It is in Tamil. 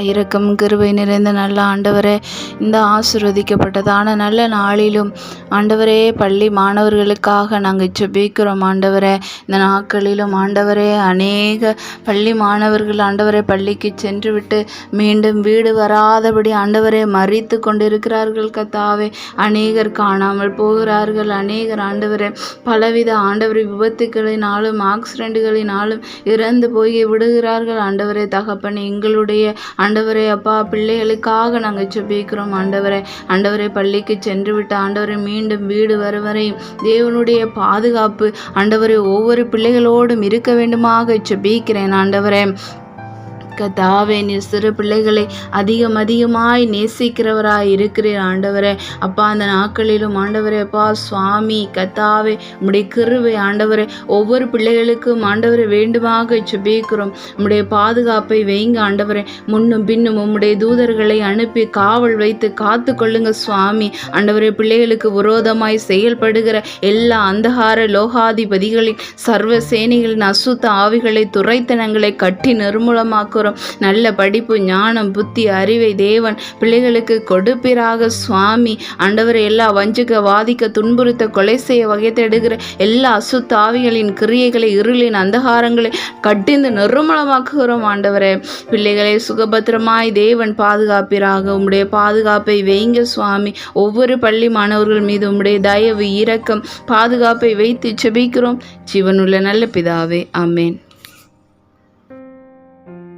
இரக்கம் கிருபை நிறைந்த நல்ல ஆண்டவரே இந்த ஆசிர்வதிக்கப்பட்டதான நல்ல நாளிலும் ஆண்டவரே பள்ளி மாணவர்களுக்காக நாங்கள் ஜெபிக்கிறோம் ஆண்டவரே. இந்த நாட்களிலும் ஆண்டவரே அநேக பள்ளி மாணவர்கள் ஆண்டவரே பள்ளிக்கு சென்று விட்டு மீண்டும் வீடு வராதபடி ஆண்டவரே மறித்து கொண்டிருக்கிறார்கள் கத்தாவே. அநேகர் காணாமல் போகிறார்கள். அநேகர் ஆண்டவரே பலவித ஆண்டவரை விபத்துகளினாலும் ஆக்சிடென்ட்டுகளினாலும் இறந்து போய் விடுகிறார்கள். ஆண்டவரே தகப்பன் எங்களுடைய ஆண்டவரே அப்பா பிள்ளைகளுக்காக நாங்கள் ஜெபிக்கிறோம் ஆண்டவரே. ஆண்டவரே பள்ளிக்கு சென்று விட்ட ஆண்டவரை மீண்டும் வீடு வரும் வரை தேவனுடைய பாதுகாப்பு ஆண்டவரை ஒவ்வொரு பிள்ளைகளோடும் இருக்க வேண்டுமாக ஜெபிக்கிறேன் ஆண்டவரே. கதாவே நீர் சிறு பிள்ளைகளை அதிகம் அதிகமாய் நேசிக்கிறவராய் இருக்கிறீர் ஆண்டவரே. அப்பா அந்த நாட்களிலும் ஆண்டவரே அப்பா சுவாமி கத்தாவே உம்முடைய கிருவை ஆண்டவரே. ஒவ்வொரு பிள்ளைகளுக்கும் ஆண்டவரை வேண்டுமாக ஜெபிக்கிறோம். உம்முடைய பாதுகாப்பை வைங்க ஆண்டவரே. முன்னும் பின்னும் உம்முடைய தூதர்களை அனுப்பி காவல் வைத்து காத்து கொள்ளுங்க சுவாமி. ஆண்டவரே பிள்ளைகளுக்கு விரோதமாய் செயல்படுகிற எல்லா அந்தகார லோகாதிபதிகளின் சர்வ சேனைகளின் அசுத்த ஆவிகளை துரைத்தனங்களை கட்டி நிர்மூலமாக்குறோம். நல்ல படிப்பு ஞானம் புத்தி அறிவை தேவன் பிள்ளைகளுக்கு கொடுப்பிராக சுவாமி. ஆண்டவரை எல்லா வஞ்சுக வாதிக்க துன்புறுத்த கொலை செய்ய வகை தேடுகிற எல்லா அசுத்தாவிகளின் கிரியைகளை இருளின் அந்தகாரங்களை கட்டிந்து நிர்மலமாக்குகிறோம் ஆண்டவரே. பிள்ளைகளை சுகபத்திரமாய் தேவன் பாதுகாப்பிராக. உம்முடைய பாதுகாப்பை வைங்க சுவாமி. ஒவ்வொரு பள்ளி மாணவர்கள் மீது உம்முடைய தயவு இரக்கம் பாதுகாப்பை வைத்து செபிக்கிறோம் ஜீவனுள்ள நல்ல பிதாவே அம்மேன்